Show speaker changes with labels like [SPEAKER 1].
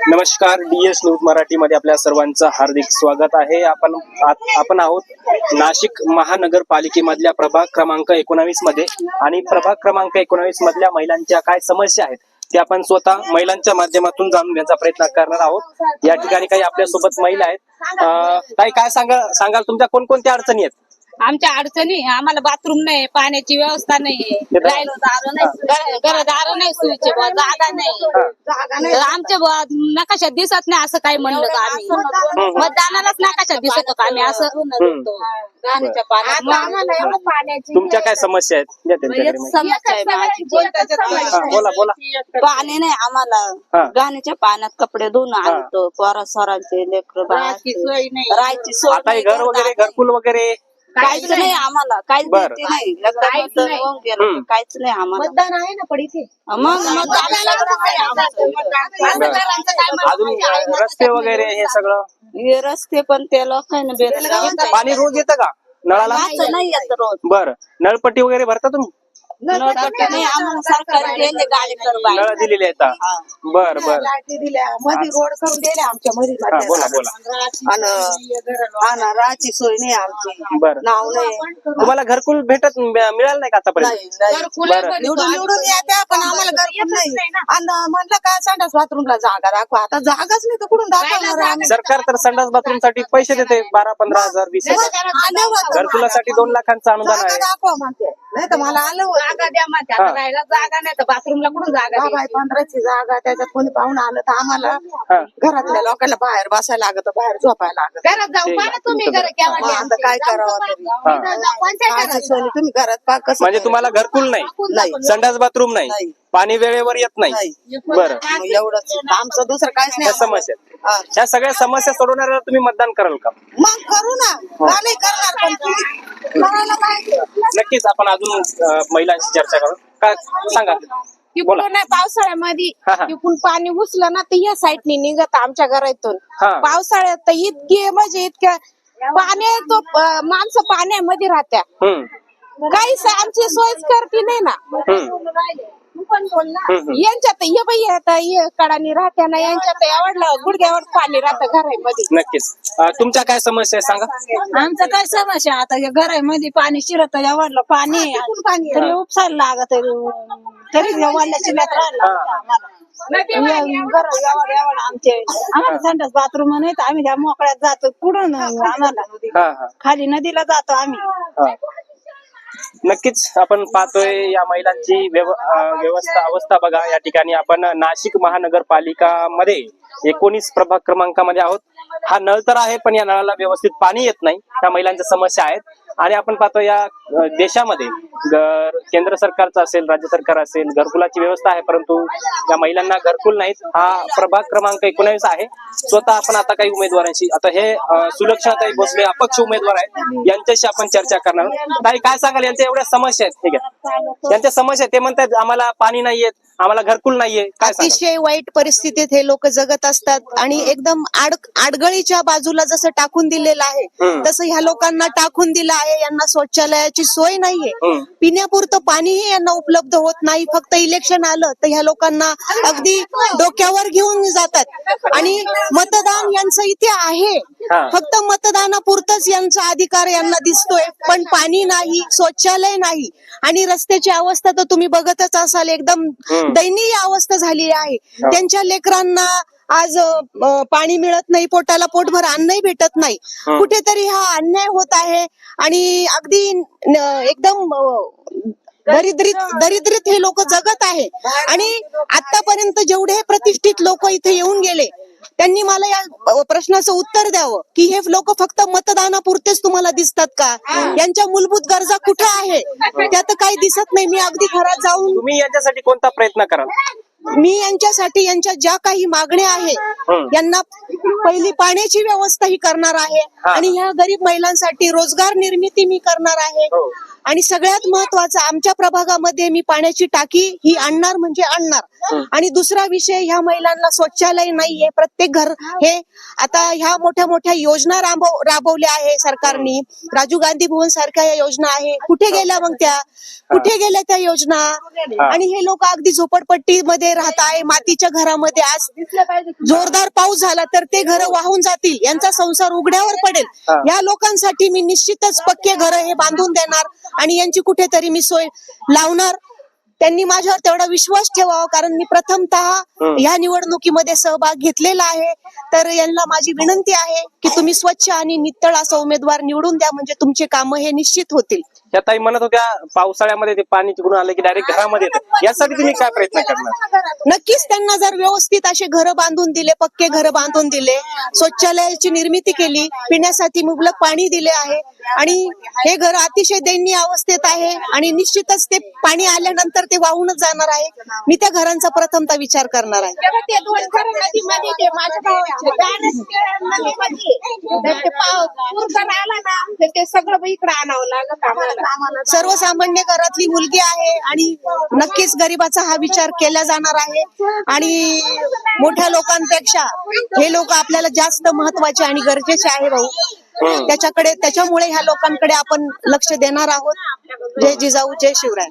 [SPEAKER 1] नमस्कार D S news मराठीमध्ये आपल्या सर्वांचं हार्दिक स्वागत आहे. आपण आपण आहोत नाशिक महानगरपालिकेमधल्या प्रभाग क्रमांक एकोणावीसमध्ये आणि प्रभाग क्रमांक एकोणावीस मधल्या महिलांच्या काय समस्या आहेत ते आपण स्वतः महिलांच्या माध्यमातून जाणून घेण्याचा प्रयत्न करणार आहोत. या ठिकाणी काही आपल्यासोबत महिला आहेत. काही काय सांगा सांगाल? तुमच्या कोणकोणत्या अडचणी आहेत?
[SPEAKER 2] आमच्या अडचणी आम्हाला बाथरूम नाही पाण्याची व्यवस्था नाही राहिलो दारं नाही बुवा, जागा नाही. आमच्या बुवा नकाशात दिसत नाही असं काही म्हणलं का आम्ही? मतदानालाच नकाशात दिसत का आम्ही असं. गाण्याच्या पाण्यात
[SPEAKER 1] तुमच्या काय समस्या आहेत? द्या त्यांच्याकडे माहिती.
[SPEAKER 2] समस्या आहे माझी.
[SPEAKER 1] हा, बोला बोला.
[SPEAKER 3] पाणी नाही आम्हाला. गाण्याच्या पाण्यात कपडे धुवून आणतो. पोरा सोरांचे लेकर
[SPEAKER 2] राहायची सोय नाही.
[SPEAKER 3] राहायची सोय
[SPEAKER 1] आता हे
[SPEAKER 3] नाही,
[SPEAKER 1] घर वगैरे
[SPEAKER 3] घरदार
[SPEAKER 1] घरकुल वगैरे.
[SPEAKER 3] काहीच नाही आम्हाला काहीच
[SPEAKER 1] बरं.
[SPEAKER 3] नाही.
[SPEAKER 2] काहीच नाही.
[SPEAKER 3] होऊन गेलं
[SPEAKER 1] हम्म.
[SPEAKER 3] काहीच नाही आम्हाला.
[SPEAKER 2] मतदान आहे ना पण इथे.
[SPEAKER 3] मग आमचं.
[SPEAKER 1] बरं. अजून अं, रस्ते वगैरे हे सगळं?
[SPEAKER 3] हे रस्ते पण ते लोकांना भेटले
[SPEAKER 1] पाणी रोज येतं का? नळाला?
[SPEAKER 3] नाही येत रोज.
[SPEAKER 1] बर. नळपट्टी वगैरे भरता तुम्ही?
[SPEAKER 3] नळपट्टी नाही आम्हाला सरकारी गेले गाडी कर बाहेर.
[SPEAKER 1] नळ दिलेले आहेत का? बर बर.
[SPEAKER 4] दिल्या मध्ये रोड करून दिले आमच्या मध्ये
[SPEAKER 1] हा, बोला बोला.
[SPEAKER 4] आणि राहायची सोय नाही आमची.
[SPEAKER 1] बर.
[SPEAKER 4] नाव नाही.
[SPEAKER 1] तुम्हाला घरकुल भेटत मिळालं नाही का आतापर्यंत? बरं.
[SPEAKER 4] निवडून निवडून येत्या पण आम्हाला घरकुल नाही. आणि म्हणलं काय संडास बाथरूमला जागा दाखवा. आता जागाच नाही तर कुठून दाखवणार आम्ही?
[SPEAKER 1] सरकार तर संडास बाथरूमसाठी पैसे देते बारा पंधरा हजार वीस हजार.
[SPEAKER 4] आलं होतं.
[SPEAKER 1] घरकुलासाठी दोन लाखांचं अनुदान
[SPEAKER 4] जागा
[SPEAKER 1] आहे.
[SPEAKER 4] दाखवा म्हणते. नाही तर मला आलं होतं
[SPEAKER 2] जागा द्या म्हणते. आता राहायला जागा नाही तर बाथरूमला कुठून जागा
[SPEAKER 4] दहा बाय
[SPEAKER 2] द्यायची?
[SPEAKER 4] पंधराची जागा त्याच्यात कोणी पाहून आलं तर आम्हाला
[SPEAKER 1] हा.
[SPEAKER 4] घरातल्या लोकांना बाहेर बसायला लागत बाहेर झोपायला लागत.
[SPEAKER 2] घरात जाऊन पाहा ना तुम्ही घर
[SPEAKER 4] मग आता काय करावं तरी?
[SPEAKER 1] हा.
[SPEAKER 2] कोणत्या घरात.
[SPEAKER 4] तुम्ही घरात पा कसं
[SPEAKER 1] म्हणजे तुम्हाला घरकुल नाही.
[SPEAKER 4] नाही.
[SPEAKER 1] संडास बाथरूम नाही.
[SPEAKER 4] नाही.
[SPEAKER 1] पाणी वेळेवर येत नाही. बरं.
[SPEAKER 4] एवढंच आमचं दुसरं काहीच
[SPEAKER 1] या
[SPEAKER 4] नाही
[SPEAKER 1] समस्या.
[SPEAKER 4] हा.
[SPEAKER 1] या सगळ्या समस्या सोडवणाऱ्याला तुम्ही मतदान कराल का?
[SPEAKER 4] मग करू ना. का नाही करणार पण तुम्ही. करायला पाहिजे
[SPEAKER 1] नक्कीच आपण अजून अं, महिलांशी चर्चा करू. काय सांगा? बोला.
[SPEAKER 5] पावसाळ्यामध्ये
[SPEAKER 1] हा, हा.
[SPEAKER 5] तिकडून पाणी घुसलं ना तर या साईडने निघत आमच्या घरातून.
[SPEAKER 1] हा.
[SPEAKER 5] पावसाळ्यात तर इतके म्हणजे इतक्या पाणी तो अं, माणसं पाण्यामध्ये राहत्या.
[SPEAKER 1] हम्म.
[SPEAKER 5] काहीच आमची सोयच करते नाही ना.
[SPEAKER 1] हम्म. हम्म, हम्म.
[SPEAKER 5] यांच्यात ये बाई आता ये कडानी राहत्या ना यांच्यात एवढलं गुडघ्यावर पाणी राहतं घरामध्ये.
[SPEAKER 1] नक्कीच. अं, तुमच्या काय समस्या आहे सांगा.
[SPEAKER 3] आमचं काय समस्या आता या घरामध्ये पाणी शिरत एवढलं पाणी. तरी उपसायला लागत तरी वडल्या चिल्ल्यात राहिला घर एवढं एवढं आमचे. आम्हाला संडास बाथरूम नाही तर आम्ही त्या मोकळ्यात जातो. कुठून आम्हाला?
[SPEAKER 1] हा हा.
[SPEAKER 3] खाली नदीला जातो आम्ही.
[SPEAKER 1] हा. नक्कीच आपण पाहतोय या महिलांची व्यव- व्यवस्था अवस्था बघा. या ठिकाणी आपण नाशिक महानगरपालिका मध्ये एकोणीस प्रभाग क्रमांकामध्ये आहोत. हा नळ तर आहे पण या नळाला व्यवस्थित पाणी येत नाही. त्या महिलांच्या समस्या आहेत. आणि आपण पाहतो या देशामध्ये केंद्र सरकारचं असेल राज्य सरकार असेल घरकुलाची व्यवस्था आहे परंतु या महिलांना घरकुल नाहीत हा प्रभाग क्रमांक एकोणावीस आहे. स्वतः आपण आता काही उमेदवारांशी आता हे अं, सुलक्षाताई भोसले अपक्ष उमेदवार आहेत यांच्याशी आपण चर्चा करणार ताई, काय सांगाल? यांच्या एवढ्या समस्या आहेत ठीक आहे. यांच्या समस्या. ते म्हणतात आम्हाला पाणी नाहीये आम्हाला घरकुल नाहीये. काय
[SPEAKER 5] अतिशय वाईट परिस्थितीत हे लोक जगत असतात आणि एकदम आड आडगळीच्या बाजूला जसं टाकून दिलेलं आहे. तसं ह्या लोकांना टाकून दिलं आहे यांना शौचालयाची सोय नाहीये.
[SPEAKER 1] हम्म.
[SPEAKER 5] पिण्यापुरतं पाणीही यांना उपलब्ध होत नाही. फक्त इलेक्शन आलं तर ह्या लोकांना अगदी डोक्यावर घेऊन जातात. आणि मतदान यांचं इथे आहे.
[SPEAKER 1] हा.
[SPEAKER 5] फक्त मतदानापुरतच यांचा अधिकार यांना दिसतोय. पण पाणी नाही शौचालय नाही. आणि रस्त्याची अवस्था तर तुम्ही बघतच असाल एकदम. दयनीय अवस्था झाली आहे. त्यांच्या लेकरांना आज पाणी मिळत नाही पोटाला पोटभर अन्नही भेटत नाही. कुठेतरी हा अन्याय होत आहे आणि अगदी एकदम दरिद्रीत दरिद्रीत हे लोक जगत आहे. आणि आतापर्यंत जेवढे प्रतिष्ठित लोक इथे येऊन गेले त्यांनी मला या प्रश्नाचं उत्तर द्यावं की हे लोक फक्त मतदानापुरतेच तुम्हाला दिसतात का? यांच्या मूलभूत गरजा कुठे आहे? त्यात काही दिसत नाही. मी अगदी घरात जाऊन
[SPEAKER 1] तुम्ही याच्यासाठी कोणता प्रयत्न कराल?
[SPEAKER 5] मी यांच्यासाठी यांच्या ज्या काही मागण्या आहे
[SPEAKER 1] हं.
[SPEAKER 5] यांना पहिली पाण्याची व्यवस्था ही करणार आहे. आणि ह्या गरीब महिलांसाठी रोजगार निर्मिती मी करणार आहे.
[SPEAKER 1] हो.
[SPEAKER 5] आणि सगळ्यात महत्वाचं आमच्या प्रभागामध्ये मी पाण्याची टाकी ही आणणार म्हणजे आणणार. आणि दुसरा विषय ह्या महिलांना शौचालय नाहीये. प्रत्येक घर हे आता ह्या मोठ्या मोठ्या योजना राबव राबवल्या आहे सरकारने. राजीव गांधी भवन सारख्या या योजना आहे. कुठे गेल्या मग त्या? कुठे गेल्या त्या योजना? आणि हे लोक अगदी झोपडपट्टीमध्ये राहत आहे मातीच्या घरामध्ये आज जोरदार पाऊस झाला तर ते घर वाहून जातील यांचा संसार उघड्यावर पडेल. या लोकांसाठी मी निश्चितच पक्के घर हे बांधून देणार आणि यांची कुठेतरी मी सोय लावणार त्यांनी माझ्यावर तेवढा विश्वास ठेवावा कारण मी प्रथमतः. या निवडणुकीमध्ये सहभाग घेतलेला आहे तर यांना माझी विनंती आहे की तुम्ही स्वच्छ आणि नित्तळ असा उमेदवार निवडून द्या म्हणजे तुमचे कामं हे निश्चित होतील
[SPEAKER 1] त्या ताई म्हणत होत्या पावसाळ्यामध्ये ते पाणी तिकडून आलं की डायरेक्ट घरामध्ये येतं. यासाठी तुम्ही काय प्रयत्न करणार?
[SPEAKER 5] नक्कीच त्यांना जर व्यवस्थित असे घर बांधून दिले पक्के घर बांधून दिले शौचालयाची निर्मिती केली पिण्यासाठी मुबलक पाणी दिले आहे. आणि हे घर अतिशय दयनीय अवस्थेत आहे आणि निश्चितच ते पाणी आल्यानंतर ते वाहूनच जाणार आहे. मी त्या घरांचा प्रथमता विचार करणार आहे.
[SPEAKER 3] ते सगळं इकडे आणावं लागत आम्हाला.
[SPEAKER 5] सर्वसामान्य घरातली मुलगी आहे आणि नक्कीच गरिबाचा हा विचार केला जाणार आहे. आणि मोठ्या लोकांपेक्षा हे लोक आपल्याला जास्त महत्त्वाचे आणि गरजेचे आहे भाऊ. त्याच्याकडे त्याच्यामुळे ह्या लोकांकडे आपण लक्ष देणार आहोत. जय जिजाऊ जय शिवराय.